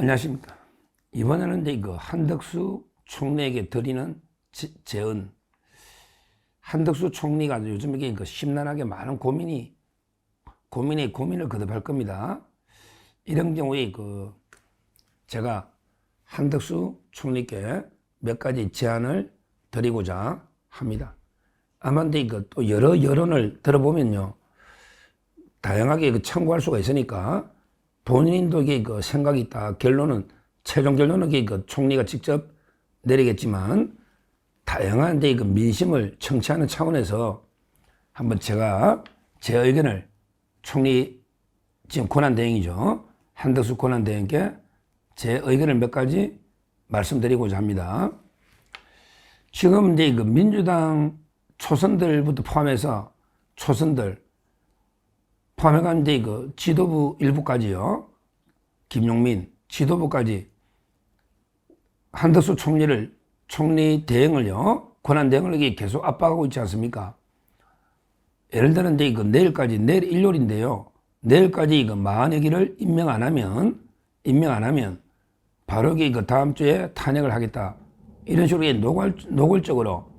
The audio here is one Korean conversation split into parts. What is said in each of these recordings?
안녕하십니까. 이번에는 이제 그 한덕수 총리에게 드리는 제- 제언. 한덕수 총리가 요즘 이게 그 심란하게 많은 고민이, 고민에 고민을 거듭할 겁니다. 이런 경우에 그 제가 한덕수 총리께 몇 가지 제안을 드리고자 합니다. 아마 근데 이거 또 여러 여론을 들어보면요. 다양하게 그 참고할 수가 있으니까 본인도 이게 그 생각이 있다. 결론은 최종 결론은 그 총리가 직접 내리겠지만 다양한 데그 민심을 청취하는 차원에서 한번 제가 제 의견을 총리 지금 권한 대행이죠. 한덕수 권한 대행께 제 의견을 몇 가지 말씀드리고자 합니다. 지금 이제 그 민주당 초선들부터 포함해서 초선들 포함해가 이제 그 지도부 일부까지요. 김용민 지도부까지 한덕수 총리를 총리 대행을요. 권한 대행을 이게 계속 압박하고 있지 않습니까? 예를 이제 그 내일까지 내일 일요일인데요. 내일까지 그 마흔여기를 임명 안 하면 임명 안 하면 바로 그 다음 주에 탄핵을 하겠다. 이런 식으로 노골, 노골적으로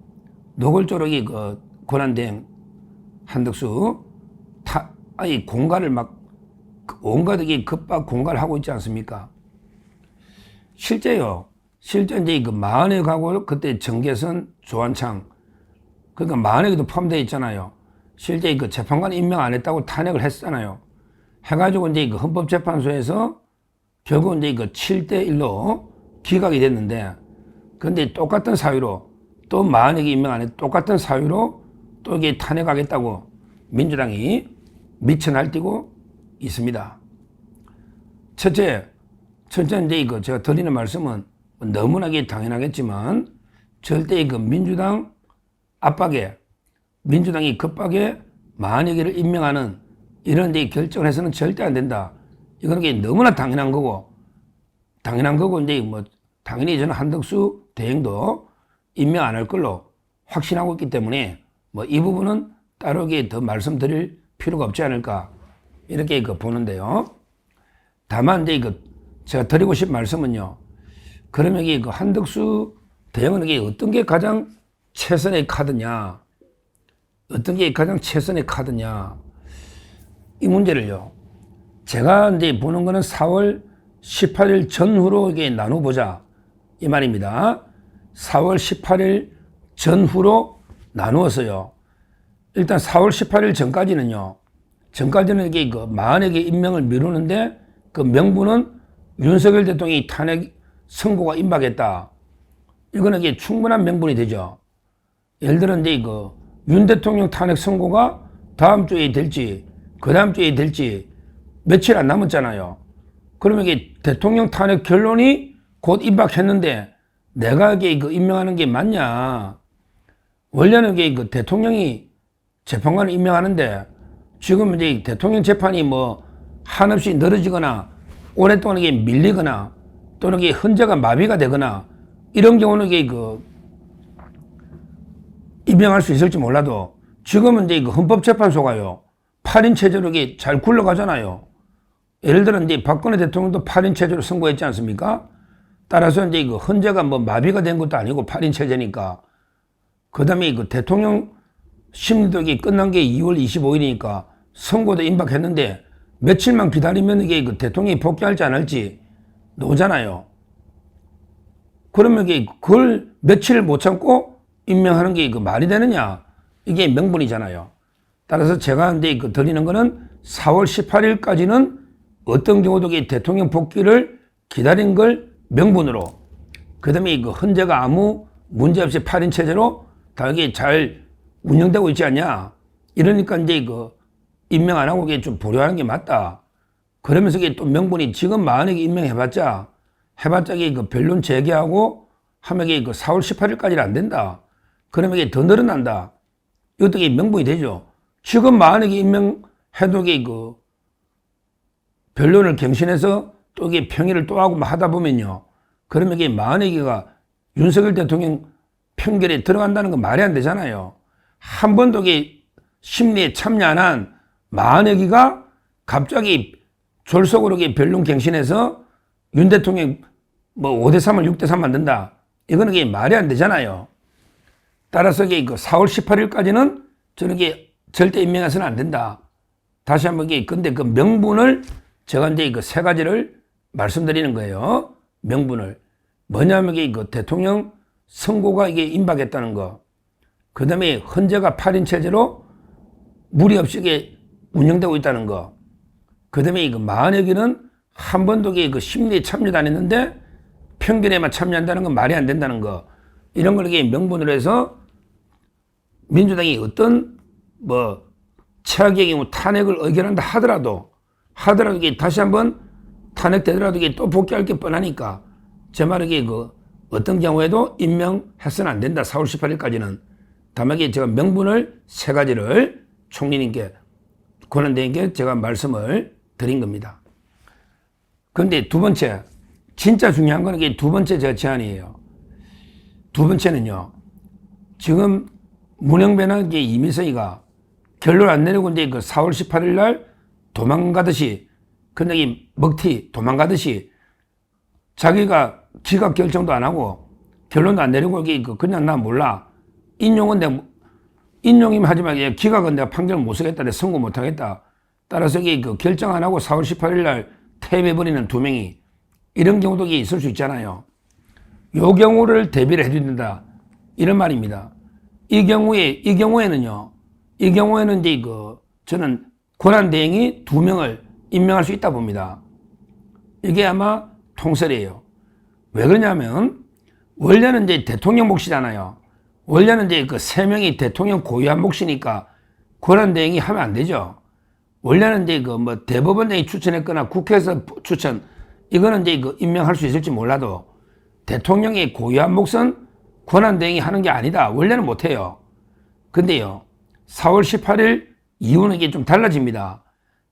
노골적으로 이그 권한 대행 한덕수 타, 아니 공갈을 막 온갖 이 급박 공갈을 하고 있지 않습니까? 실제요. 실제 이제 그 마흔에 가고 그때 정계선 조한창 그러니까 마흔에도 포함되어 있잖아요. 실제 그 재판관 임명 안 했다고 탄핵을 했잖아요. 해가지고 이제 그 헌법재판소에서 결국 이제 그 7대 1로 기각이 됐는데 근데 똑같은 사유로 또 마흔에게 임명 안 했, 똑같은 사유로 또 이게 탄핵하겠다고 민주당이 미쳐 날뛰고 있습니다. 첫째, 첫째 이제 이거 제가 드리는 말씀은 너무나 게 당연하겠지만 절대 그 민주당 압박에 민주당이 급하게 만약에를 임명하는 이런 데 결정을 해서는 절대 안 된다. 이거는 게 너무나 당연한 거고 당연한 거고 이제 뭐 당연히 저는 한덕수 대행도 임명 안 할 걸로 확신하고 있기 때문에 뭐 이 부분은 따로 더 말씀드릴 필요가 없지 않을까 이렇게 그 보는데요. 다만 이제 그 제가 드리고 싶은 말씀은요. 그러면 이게 그 한덕수 이게 어떤 게 가장 최선의 카드냐? 어떤 게 가장 최선의 카드냐? 이 문제를요. 제가 이제 보는 거는 4월 18일 전후로 이게 나눠보자. 이 말입니다. 4월 18일 전후로 나누어서요. 일단 4월 18일 전까지는요. 전까지는 이게 그 만약에 임명을 미루는데 그 명분은 윤석열 대통령이 탄핵 선고가 임박했다. 이거는 이게 충분한 명분이 되죠. 예를 들어 이제 그윤 대통령 탄핵 선고가 다음 주에 될지 그 다음 주에 될지 며칠 안 남았잖아요. 그러면 이게 대통령 탄핵 결론이 곧 임박했는데 내가 이게 그 임명하는 게 맞냐? 원래는 이게 그 대통령이 재판관을 임명하는데 지금 이제 대통령 재판이 뭐 한없이 늘어지거나 오랫동안 이게 밀리거나 또는 이게 헌재가 마비가 되거나 이런 경우는 이게 그 임명할 수 있을지 몰라도 지금은 이제 그 헌법재판소가요 8인 체제로 이게 잘 굴러가잖아요. 예를 들어 이제 박근혜 대통령도 8인 체제로 선고했지 않습니까? 따라서 이제 그 헌재가 뭐 마비가 된 것도 아니고 8인 체제니까 그 다음에 그 대통령 심리도 이게 끝난 게 2월 25일이니까 선고도 임박했는데 며칠만 기다리면 이게 그 대통령이 복귀할지 안 할지 노잖아요. 그러면 이게 그걸 며칠을 못 참고 임명하는 게 그 말이 되느냐? 이게 명분이잖아요. 따라서 제가 근데 그 드리는 거는 4월 18일까지는 어떤 경우도 이 대통령 복귀를 기다린 걸 명분으로 그 다음에 그 헌재가 아무 문제 없이 8인 체제로 다 이게 잘 운영되고 있지 않냐. 이러니까 이제 그 임명 안 하고 이게 좀 보류하는 게 맞다. 그러면서 이게 또 명분이 지금 만약에 임명해봤자 해봤자 이게 그 변론 재개하고 하면 이게 그 4월 18일까지는 안 된다. 그러면 이게 더 늘어난다. 이것도 이게 명분이 되죠. 지금 만약에 임명해도 이게 그 변론을 갱신해서 또 이게 평의를 또 하고 막 하다 보면요. 그러면 이게 만약에가 윤석열 대통령 편결에 들어간다는 건 말이 안 되잖아요. 한 번도 심리에 참여 안한 만약이가 갑자기 졸속으로 변론 갱신해서 윤 대통령 뭐 5대 3을 6대 3 만든다. 이거는 이게 말이 안 되잖아요. 따라서 이게 그 4월 18일까지는 저는 이게 절대 임명해서는 안 된다. 다시 한번 이게 근데 그 명분을 제가 이제 그 세 가지를 말씀드리는 거예요. 명분을. 뭐냐면 이게 그 대통령 선고가 이게 임박했다는 거. 그 다음에 헌재가 8인 체제로 무리 없이 운영되고 있다는 거. 그 다음에 이거 마흔여기는 한 번도 그 심리에 참여도 안 했는데 평균에만 참여한다는 건 말이 안 된다는 거. 이런 걸 이게 명분으로 해서 민주당이 어떤 뭐 최악의 경우 탄핵을 의결한다 하더라도 하더라도 이게 다시 한번 탄핵되더라도 이게 또 복귀할 게 뻔하니까 제 말은 그 어떤 경우에도 임명해서는 안 된다. 4월 18일까지는. 이게 제가 명분을 세 가지를 총리님께 권한대행께 제가 말씀을 드린 겁니다. 그런데 두 번째, 진짜 중요한 거는 이게 두 번째 제 제안이에요. 두 번째는요, 지금 문영배나 이제 이미성이가 결론 안 내리고 이제 그 4월 18일 날 도망가듯이, 근데 이 먹튀 도망가듯이 자기가 기각 결정도 안 하고 결론도 안 내리고 그 그냥 나 몰라. 인용은 내가 인용이면 하지만 얘 기각은 내가 판결 못 쓰겠다. 내 선고 못 하겠다. 따라서 이게 그 결정 안 하고 4월 18일 날 퇴임해버리는 두 명이 이런 경우도 있을 수 있잖아요. 요 경우를 대비를 해줘야 된다. 이런 말입니다. 이 경우에, 이 경우에는요, 이 경우에는 이제 그, 저는 권한대행이 두 명을 임명할 수 있다 봅니다. 이게 아마 통설이에요. 왜 그러냐면, 원래는 이제 대통령 몫이잖아요. 원래는 이제 그 세 명이 대통령 고유한 몫이니까 권한 대행이 하면 안 되죠. 원래는 이제 그 뭐 대법원장이 추천했거나 국회에서 추천, 이거는 이제 그 임명할 수 있을지 몰라도 대통령의 고유한 몫은 권한 대행이 하는 게 아니다. 원래는 못 해요. 근데요, 4월 18일 이후는 이게 좀 달라집니다.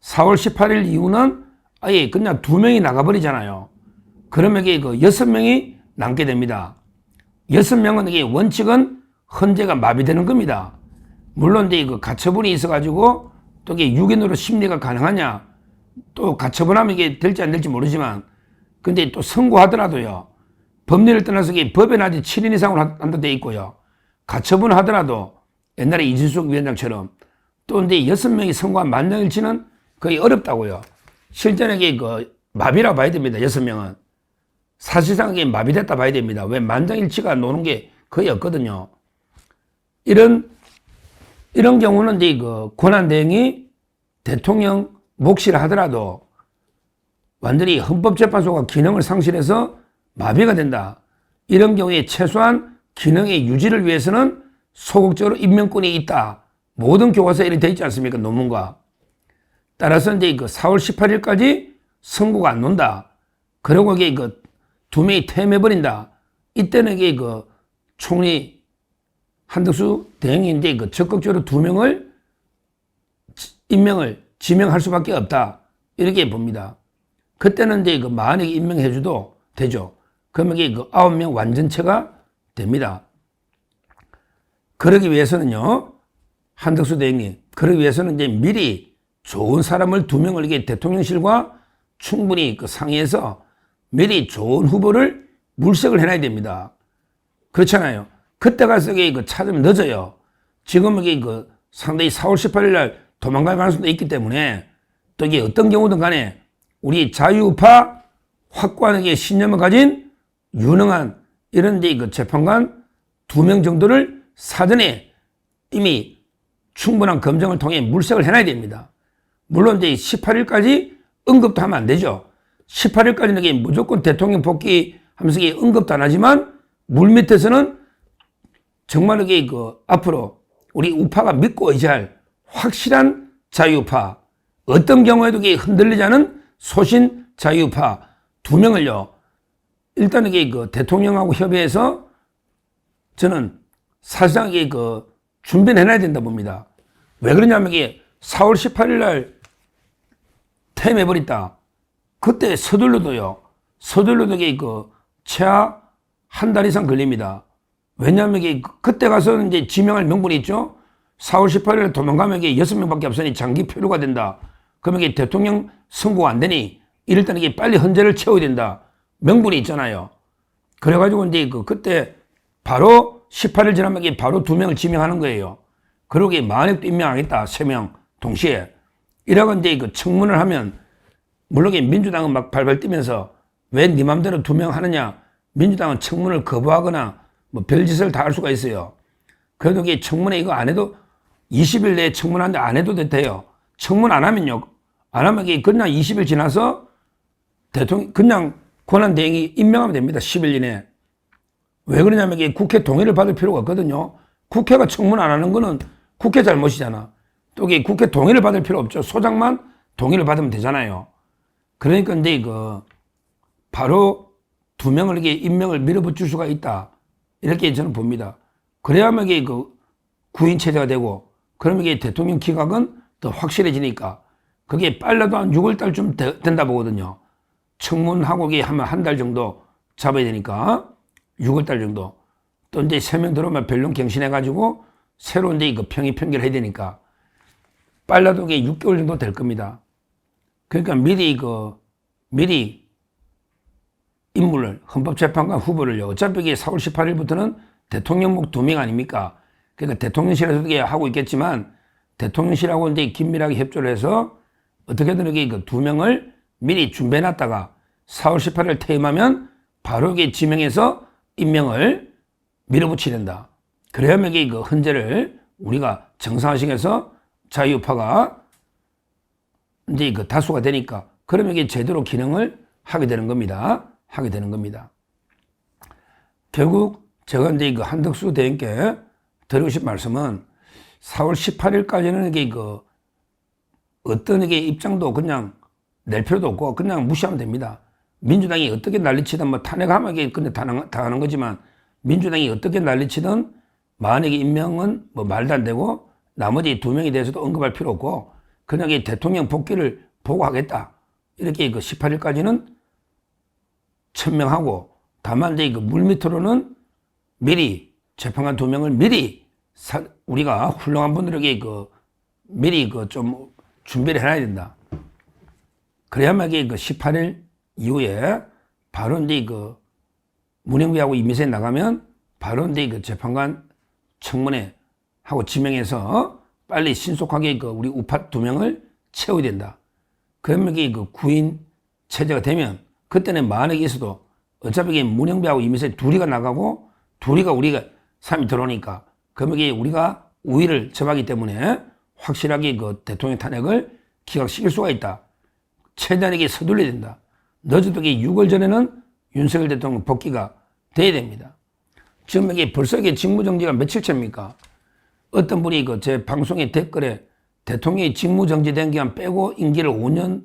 4월 18일 이후는 아예 그냥 두 명이 나가버리잖아요. 그러면 이게 그 여섯 명이 남게 됩니다. 여섯 명은 이게 원칙은 헌재가 마비되는 겁니다. 물론 이제 그 가처분이 있어가지고 또 이게 유견으로 심리가 가능하냐 또 가처분하면 이게 될지 안 될지 모르지만 근데 또 선고하더라도요 법리를 떠나서 이게 법에 나지 7인 이상으로 한다 돼 있고요. 가처분 하더라도 옛날에 이준석 위원장처럼 또 이제 여섯 명이 선고한 만장일치는 거의 어렵다고요. 이게 그 마비라 봐야 됩니다 여섯 명은. 사실상 이게 마비됐다 봐야 됩니다. 왜 만장일치가 노는 게 거의 없거든요 이런 이런 경우는 이제 그 권한 대행이 대통령 몫이라 하더라도 완전히 헌법재판소가 기능을 상실해서 마비가 된다. 이런 경우에 최소한 기능의 유지를 위해서는 소극적으로 임명권이 있다. 모든 교과서에 이렇게 되어 있지 않습니까? 논문과. 따라서 이제 그 4월 18일까지 선고가 안 논다. 그리고 이게 그 두 명이 퇴임해버린다. 이때는 이게 그 총리 한덕수 대행이 이제 그 적극적으로 두 명을 임명을 지명할 수밖에 없다. 이렇게 봅니다. 그때는 이제 그 만약에 임명해줘도 되죠. 그러면 이게 그 아홉 명 완전체가 됩니다. 그러기 위해서는요, 한덕수 대행님, 그러기 위해서는 이제 미리 좋은 사람을 두 명을 이게 대통령실과 충분히 그 상의해서 미리 좋은 후보를 물색을 해놔야 됩니다. 그렇잖아요. 그때 가서 이게 그 찾으면 늦어요. 지금 이게 그 상당히 4월 18일 날 도망갈 가능성도 있기 때문에 또 이게 어떤 경우든 간에 우리 자유파 확고하게 신념을 가진 유능한 이런 이제 그 재판관 두 명 정도를 사전에 이미 충분한 검증을 통해 물색을 해놔야 됩니다. 물론 이제 18일까지 언급도 하면 안 되죠. 18일까지는 이게 무조건 대통령 복귀 하면서 이게 언급도 안 하지만 물 밑에서는 정말 이게 그 앞으로 우리 우파가 믿고 의지할 확실한 자유파 어떤 경우에도 이게 흔들리지 않은 소신 자유파 두 명을요 일단 이게 그 대통령하고 협의해서 저는 사실상 이게 그 준비를 해놔야 된다 봅니다. 왜 그러냐면 이게 4월 18일 날 퇴임해버렸다. 그때 서둘러도요. 서둘러도 이게 그 최하 한 달 이상 걸립니다. 왜냐하면 이게 그때 가서 이제 지명할 명분이 있죠. 4월 18일 도망가면 이게 6명밖에 없으니 장기 표류가 된다. 그러면 이게 대통령 선고가 안 되니 이럴 때는 이게 빨리 헌재를 채워야 된다. 명분이 있잖아요. 그래가지고 이제 그 그때 바로 18일 지나면 이게 바로 두 명을 지명하는 거예요. 그러게 만약도 임명하겠다 세 명 동시에 이라고 이제 그 청문을 하면 물론 민주당은 막 발발 뛰면서 왜 네 맘대로 두 명 하느냐 민주당은 청문을 거부하거나 뭐 별짓을 다 할 수가 있어요. 그래도 이게 청문회 이거 안 해도 20일 내에 청문하는데 안 해도 돼요. 청문 안 하면요. 안 하면 이게 그냥 20일 지나서 대통령 그냥 권한대행이 임명하면 됩니다. 10일 이내에. 왜 그러냐면 이게 국회 동의를 받을 필요가 없거든요. 국회가 청문 안 하는 거는 국회 잘못이잖아. 또 이게 국회 동의를 받을 필요 없죠. 소장만 동의를 받으면 되잖아요. 그러니까 이제 그 바로 두 명을 이게 임명을 밀어붙일 수가 있다. 이렇게 저는 봅니다. 그래야만 이게 그 구인 체제가 되고 그러면 이게 대통령 기각은 더 확실해지니까 그게 빨라도 한 6월 달쯤 되- 된다 보거든요. 청문하고 이게 하면 한 달 정도 잡아야 되니까 6월 달 정도. 또 이제 세 명 들어오면 변론 갱신해 가지고 새로 이제 그 평의 평결해야 되니까 빨라도 이게 6개월 정도 될 겁니다. 그러니까 미리 그 미리 인물을 헌법재판관 후보를요. 어차피 이게 4월 18일부터는 대통령목 두명 아닙니까? 그러니까 대통령실에서도 이게 하고 있겠지만 대통령실하고 이제 긴밀하게 협조를 해서 어떻게든 이게 그 두 명을 미리 준비해 놨다가 4월 18일 퇴임하면 바로 이게 지명해서 임명을 밀어붙이야 된다. 그래야만 이게 그 헌재를 우리가 정상화시켜서 자유파가 이제 그 다수가 되니까 그러면 이게 제대로 기능을 하게 되는 겁니다. 하게 되는 겁니다. 결국 제가 이제 그 한덕수 대행께 드리고 싶은 말씀은 4월 18일까지는 이게 그 어떤 이게 입장도 그냥 낼 필요도 없고 그냥 무시하면 됩니다. 민주당이 어떻게 난리치든 뭐 탄핵하면 이게 근데 당하는, 거지만 민주당이 어떻게 난리치든 만약에 임명은 뭐 말도 안 되고 나머지 두 명에 대해서도 언급할 필요 없고 그냥 이 대통령 복귀를 보고하겠다. 이렇게 그 18일까지는 천명하고 다만 이제 그 물 밑으로는 미리 재판관 두 명을 미리 사- 우리가 훌륭한 분들에게 그 미리 그 좀 준비를 해놔야 된다. 그래야만 그 18일 이후에 바로 이제 그 문영비하고 이미세 나가면 바로 이제 그 재판관 청문회 하고 지명해서 빨리 신속하게 그 우리 우파 두 명을 채워야 된다. 그러면 이게 그 구인 체제가 되면 그때는 만약에 있어도 어차피 문영배하고 이미세 둘이가 나가고 둘이가 우리가 사람이 들어오니까 그러면 이게 우리가 우위를 점하기 때문에 확실하게 그 대통령 탄핵을 기각시킬 수가 있다. 최대한 이게 서둘러야 된다. 늦어도 이게 6월 전에는 윤석열 대통령 복귀가 돼야 됩니다. 지금 이게 벌써 이게 직무정지가 며칠째입니까? 어떤 분이 그 제 방송의 댓글에 대통령이 직무정지된 기간 빼고 임기를 5년,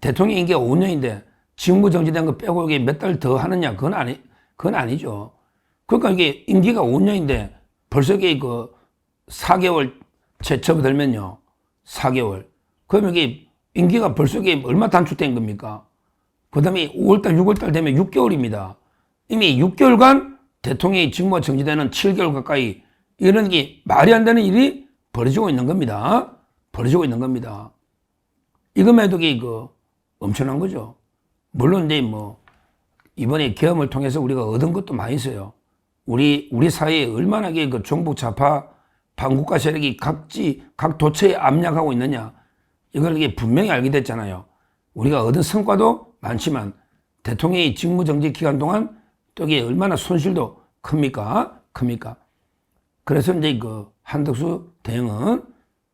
대통령 임기가 5년인데 직무정지된 거 빼고 이게 몇 달 더 하느냐? 그건 아니, 그건 아니죠. 그러니까 이게 임기가 5년인데 벌써 이게 그 4개월 채 접어들면요. 4개월. 그러면 이게 임기가 벌써 이게 얼마 단축된 겁니까? 그 다음에 5월달, 6월달 되면 6개월입니다. 이미 6개월간 대통령이 직무가 정지되는 7개월 가까이 이런 게 말이 안 되는 일이 벌어지고 있는 겁니다. 벌어지고 있는 겁니다. 이것만 해도 그 엄청난 거죠. 물론 이제 뭐 이번에 계엄을 통해서 우리가 얻은 것도 많이 있어요. 우리 우리 사회에 얼마나 그 종북 좌파 반국가 세력이 각지 각 도처에 압력하고 있느냐 이걸 이게 분명히 알게 됐잖아요. 우리가 얻은 성과도 많지만 대통령이 직무 정지 기간 동안 또 이게 얼마나 손실도 큽니까? 큽니까? 그래서 이제 그 한덕수 대행은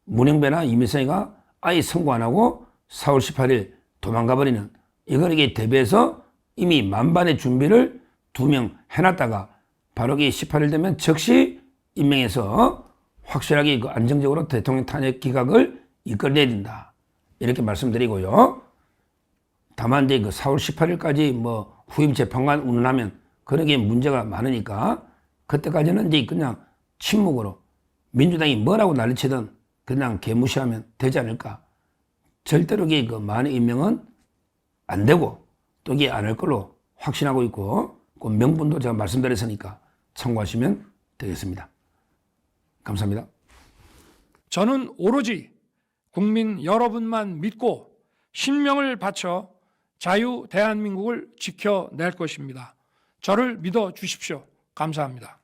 문영배나 이미성이가 아예 선고 안 하고 4월 18일 도망가 버리는 이걸 이게 대비해서 이미 만반의 준비를 두 명 해놨다가 바로 이 18일 되면 즉시 임명해서 확실하게 그 안정적으로 대통령 탄핵 기각을 이끌어내야 된다. 이렇게 말씀드리고요. 다만 이제 그 4월 18일까지 뭐 후임 재판관 운운하면 그런 게 문제가 많으니까 그때까지는 이제 그냥 침묵으로 민주당이 뭐라고 난리치든 그냥 개무시하면 되지 않을까. 절대로 그 만의 임명은 안 되고 또 이게 안할 걸로 확신하고 있고 그 명분도 제가 말씀드렸으니까 참고하시면 되겠습니다. 감사합니다. 저는 오로지 국민 여러분만 믿고 신명을 바쳐 자유 대한민국을 지켜낼 것입니다. 저를 믿어 주십시오. 감사합니다.